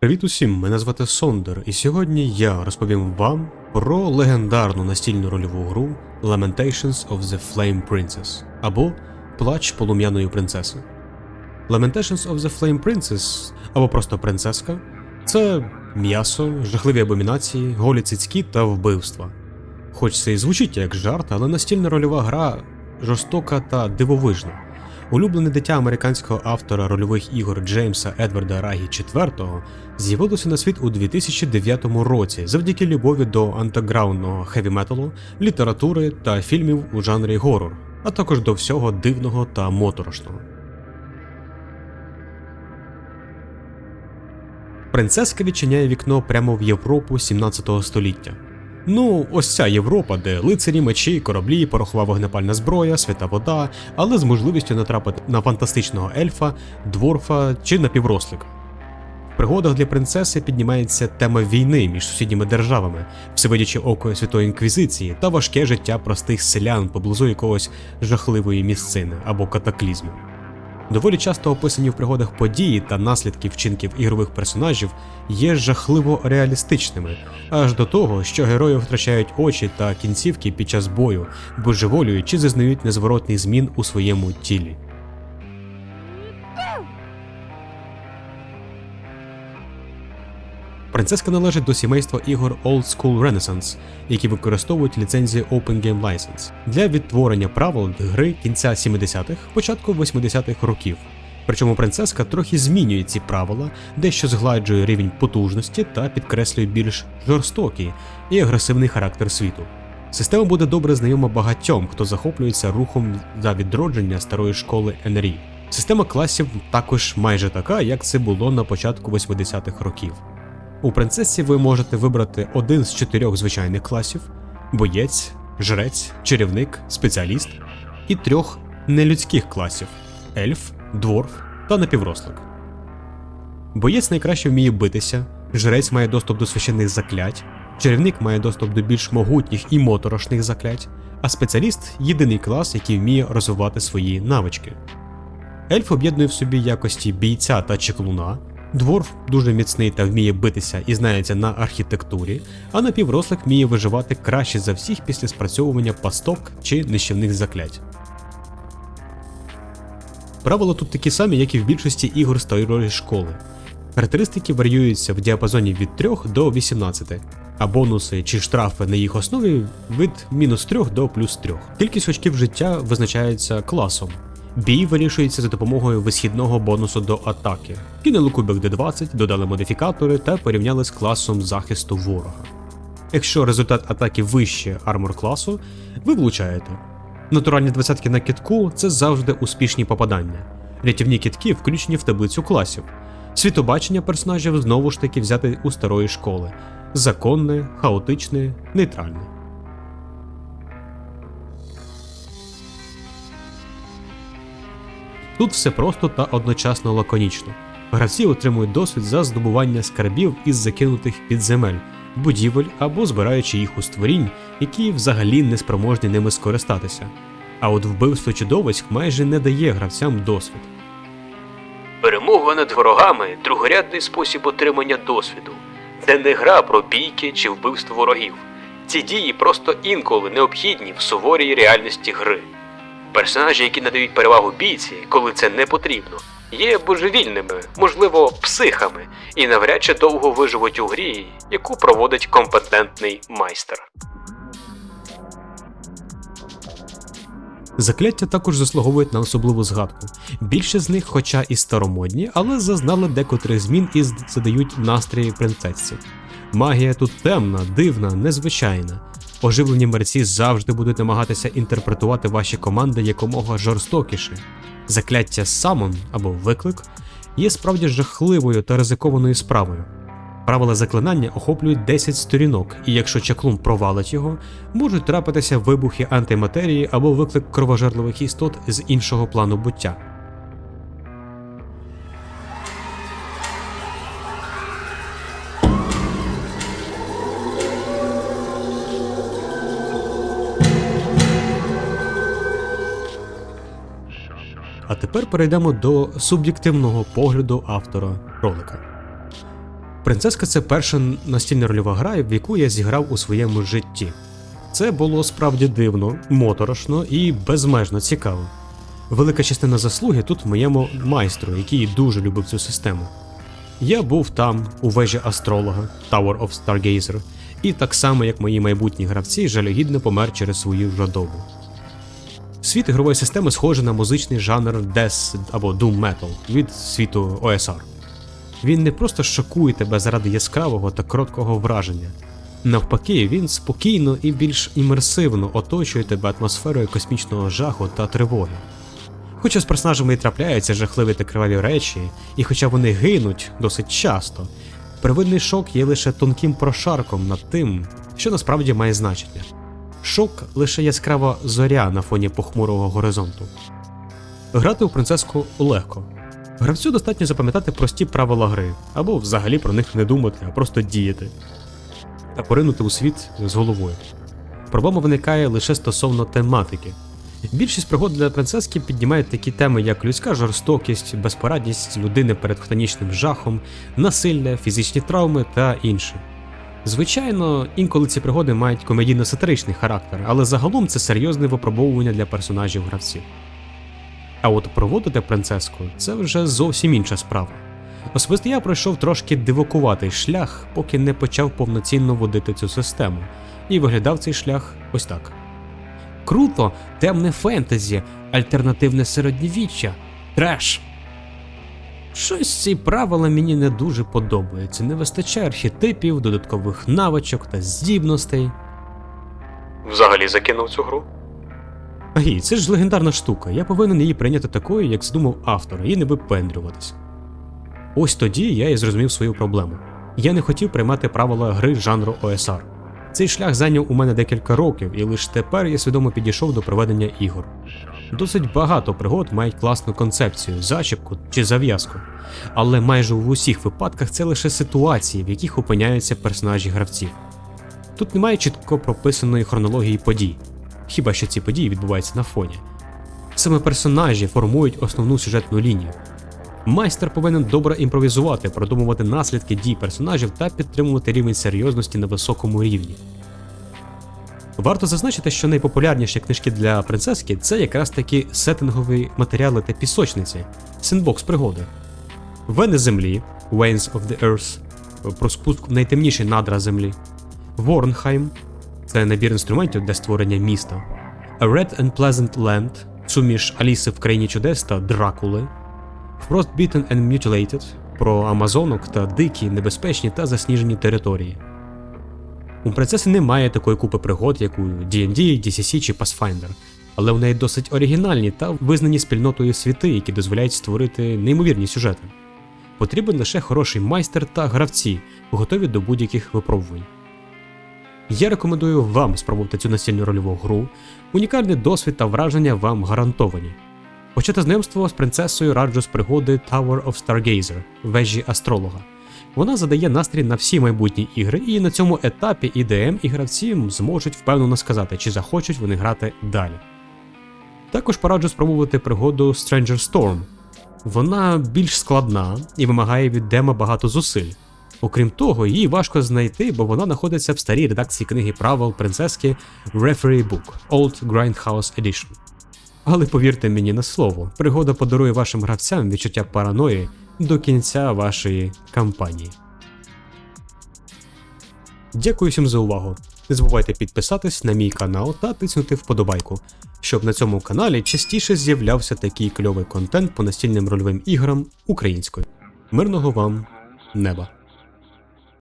Привіт усім, мене звати Сондер, і сьогодні я розповім вам про легендарну настільну рольову гру Lamentations of the Flame Princess або Плач полум'яної принцеси. Lamentations of the Flame Princess або просто принцеска це м'ясо, жахливі абомінації, голі цицькі та вбивства. Хоч це і звучить як жарт, але настільна рольова гра жорстока та дивовижна. Улюблене дитя американського автора рольових ігор Джеймса Едварда Рагі IV з'явилося на світ у 2009 році завдяки любові до антаграундного хеві-металу, літератури та фільмів у жанрі горор, а також до всього дивного та моторошного. Принцеска відчиняє вікно прямо в Європу 17 століття. Ну, ось ця Європа, де лицарі, мечі, кораблі, порохова вогнепальна зброя, свята вода, але з можливістю натрапити на фантастичного ельфа, дворфа чи напіврослика. В пригодах для принцеси піднімається тема війни між сусідніми державами, всевидячи око Святої Інквізиції та важке життя простих селян поблизу якогось жахливої місцини або катаклізму. Доволі часто описані в пригодах події та наслідки вчинків ігрових персонажів є жахливо реалістичними, аж до того, що герої втрачають очі та кінцівки під час бою, божеволюють чи зазнають незворотних змін у своєму тілі. Принцеска належить до сімейства ігор Old School Renaissance, які використовують ліцензію Open Game License для відтворення правил гри кінця 70-х, початку 80-х років. Причому принцеска трохи змінює ці правила, дещо згладжує рівень потужності та підкреслює більш жорстокий і агресивний характер світу. Система буде добре знайома багатьом, хто захоплюється рухом за відродження старої школи НРІ. Система класів також майже така, як це було на початку 80-х років. У принцесі ви можете вибрати один з чотирьох звичайних класів: боєць, жрець, чарівник, спеціаліст і трьох нелюдських класів ельф, дворф та напіврослик. Боєць найкраще вміє битися, жрець має доступ до священних заклять, чарівник має доступ до більш могутніх і моторошних заклять, а спеціаліст єдиний клас, який вміє розвивати свої навички. Ельф об'єднує в собі якості бійця та чеклуна. Дворф дуже міцний та вміє битися і знається на архітектурі, а напіврослик вміє виживати краще за всіх після спрацьовування пасток чи нищівних заклять. Правила тут такі самі, як і в більшості ігор старої школи. Характеристики варіюються в діапазоні від 3 до 18, а бонуси чи штрафи на їх основі від мінус 3 до плюс 3. Кількість очків життя визначається класом. Бій вирішується за допомогою висхідного бонусу до атаки. Кинули кубик D20, додали модифікатори та порівняли з класом захисту ворога. Якщо результат атаки вище армор класу, ви влучаєте. Натуральні двадцятки на китку це завжди успішні попадання. Рятівні китки включені в таблицю класів. Світобачення персонажів знову ж таки взяти у старої школи: законне, хаотичне, нейтральне. Тут все просто та одночасно лаконічно. Гравці отримують досвід за здобування скарбів із закинутих підземель, будівель або збираючи їх у створінь, які взагалі не спроможні ними скористатися. А от вбивство чудовиськ майже не дає гравцям досвід. Перемога над ворогами другорядний спосіб отримання досвіду. Це не гра про бійки чи вбивство ворогів. Ці дії просто інколи необхідні в суворій реальності гри. Персонажі, які надають перевагу бійці, коли це не потрібно, є божевільними, можливо, психами, і навряд чи довго виживуть у грі, яку проводить компетентний майстер. Закляття також заслуговують на особливу згадку. Більше з них, хоча і старомодні, але зазнали декотрих змін і задають настрій принцесці. Магія тут темна, дивна, незвичайна. Оживлені мерці завжди будуть намагатися інтерпретувати ваші команди якомога жорстокіше. Закляття самон або виклик є справді жахливою та ризикованою справою. Правила заклинання охоплюють 10 сторінок, і якщо чаклун провалить його, можуть трапитися вибухи антиматерії або виклик кровожерливих істот з іншого плану буття. Тепер перейдемо до суб'єктивного погляду автора ролика. Принцеска це перша настільна рольова гра, в яку я зіграв у своєму житті. Це було справді дивно, моторошно і безмежно цікаво. Велика частина заслуги тут моєму майстру, який дуже любив цю систему. Я був там, у вежі астролога Tower of Stargazer, і так само, як мої майбутні гравці, жалюгідно помер через свою жадобу. Світ ігрової системи схожий на музичний жанр Death або Doom Metal від світу OSR. Він не просто шокує тебе заради яскравого та короткого враження. Навпаки, він спокійно і більш імерсивно оточує тебе атмосферою космічного жаху та тривоги. Хоча з персонажами і трапляються жахливі та криваві речі, і хоча вони гинуть досить часто, первинний шок є лише тонким прошарком над тим, що насправді має значення. Шок лише яскрава зоря на фоні похмурого горизонту. Грати у принцеску легко. Гравцю достатньо запам'ятати прості правила гри, або взагалі про них не думати, а просто діяти та поринути у світ з головою. Проблема виникає лише стосовно тематики. Більшість пригод для принцески піднімають такі теми, як людська жорстокість, безпорадність людини перед хтонічним жахом, насилля, фізичні травми та інше. Звичайно, інколи ці пригоди мають комедійно-сатиричний характер, але загалом це серйозне випробовування для персонажів гравців. А от проводити принцеску це вже зовсім інша справа. Особисто я пройшов трошки дивакуватий шлях, поки не почав повноцінно водити цю систему, і виглядав цей шлях ось так. Круто, темне фентезі, альтернативне середньовіччя, треш. Щось ці правила мені не дуже подобаються, не вистачає архетипів, додаткових навичок та здібностей. Взагалі закинув цю гру? Агій, це ж легендарна штука, я повинен її прийняти такою, як задумав автор, і не випендрюватись. Ось тоді я і зрозумів свою проблему. Я не хотів приймати правила гри жанру OSR. Цей шлях зайняв у мене декілька років, і лише тепер я свідомо підійшов до проведення ігор. Досить багато пригод мають класну концепцію, зачіпку чи зав'язку, але майже в усіх випадках це лише ситуації, в яких опиняються персонажі гравців. Тут немає чітко прописаної хронології подій, хіба що ці події відбуваються на фоні. Саме персонажі формують основну сюжетну лінію. Майстер повинен добре імпровізувати, продумувати наслідки дій персонажів та підтримувати рівень серйозності на високому рівні. Варто зазначити, що найпопулярніші книжки для принцески це якраз такі сеттингові матеріали та пісочниці, синбокс пригоди. Вени землі Wains of the Earth про спуск в найтемніші надра землі. Ворнхайм це набір інструментів для створення міста. A Red and Pleasant Land суміш Аліси в країні чудес та Дракули. Frostbitten and Mutilated про Амазонок та дикі, небезпечні та засніжені території. У принцеси немає такої купи пригод, як у D&D, DCC чи Pathfinder, але в неї досить оригінальні та визнані спільнотою світи, які дозволяють створити неймовірні сюжети. Потрібен лише хороший майстер та гравці, готові до будь-яких випробувань. Я рекомендую вам спробувати цю настільну рольову гру, унікальний досвід та враження вам гарантовані. Почати знайомство з принцесою раджу з пригоди Tower of Stargazer вежі астролога. Вона задає настрій на всі майбутні ігри, і на цьому етапі ІДМ і гравці зможуть впевнено сказати, чи захочуть вони грати далі. Також пораджу спробувати пригоду Stranger Storm. Вона більш складна і вимагає від дема багато зусиль. Окрім того, її важко знайти, бо вона знаходиться в старій редакції книги правил принцески Referee Book Old Grindhouse Edition. Але повірте мені на слово, пригода подарує вашим гравцям відчуття параної до кінця вашої кампанії. Дякую всім за увагу. Не забувайте підписатись на мій канал та тиснути вподобайку, щоб на цьому каналі частіше з'являвся такий кльовий контент по настільним рольовим іграм українською. Мирного вам неба!